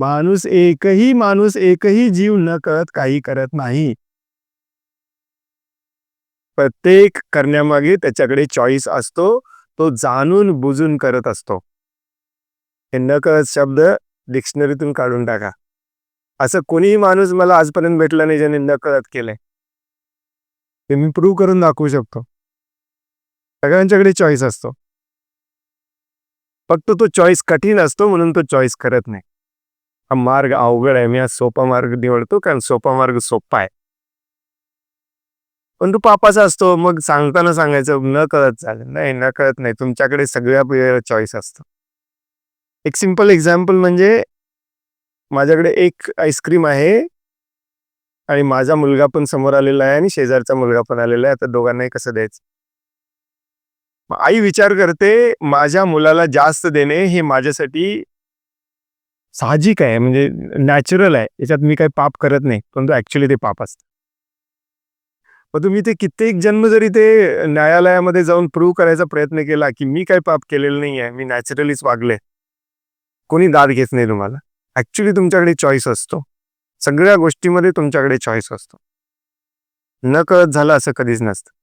माणूस एकही माणूस एकही जीव न कळत काही करत नाही. प्रत्येक करण्यामागे त्याच्याकडे चॉईस असतो तो जाणून बुजून करत असतो. हे न कळत शब्द डिक्शनरीतून काढून टाका. असं कोणीही माणूस मला आजपर्यंत भेटला नाही ज्याने न कळत केलंय. ते मी प्रूव्ह करून दाखवू शकतो. सगळ्यांच्याकडे चॉईस असतो. फक्त तो चॉईस कठीण असतो म्हणून तो चॉईस करत नाही. हा मार्ग अवघड आहे मी हा सोपा मार्ग निवडतो कारण सोपा मार्ग सोपा आहे पण तो पापाचा असतो मग सांगताना सांगायचं न कळत झालं नाही न कळत नाही तुमच्याकडे सगळ्या चॉईस असतो एक सिंपल एक्झाम्पल म्हणजे माझ्याकडे एक आईस्क्रीम आहे आणि माझा मुलगा पण समोर आलेला आहे आणि शेजारचा मुलगा पण आलेला आहे आता दोघांनाही कसं द्यायचं आई विचार करते माझ्या मुलाला जास्त देणे हे माझ्यासाठी साहजिक आहे म्हणजे नॅचरल आहे. याच्यात मी काही पाप करत नाही परंतु ॲक्च्युली ते पाप असतं. मग तुम्ही ते कित्येक जन्म जरी ते न्यायालयामध्ये जाऊन प्रूव्ह करायचा प्रयत्न केला की मी काही पाप केलेलं नाही आहे मी नॅचरलीच वागले कोणी दाद घेत नाही तुम्हाला. ॲक्च्युली तुमच्याकडे चॉईस असतो. सगळ्या गोष्टीमध्ये तुमच्याकडे चॉईस असतो. न कळत झालं असं कधीच नसतं.